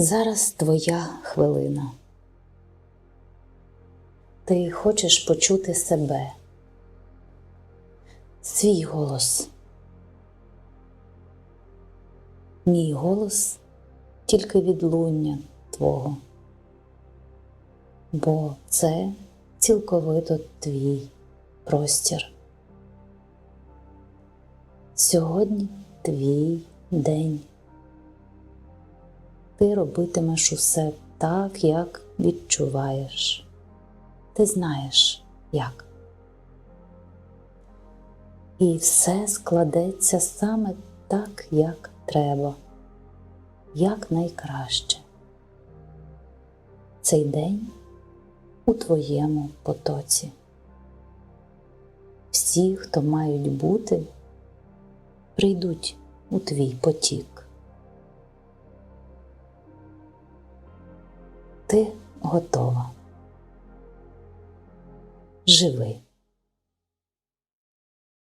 Зараз твоя хвилина. Ти хочеш почути себе, свій голос. Мій голос тільки відлуння твого, бо це цілковито твій простір. Сьогодні твій день. Ти робитимеш усе так, як відчуваєш. Ти знаєш, як. І все складеться саме так, як треба, як найкраще. Цей день у твоєму потоці. Всі, хто мають бути, прийдуть у твій потік. Ти готова. Живи.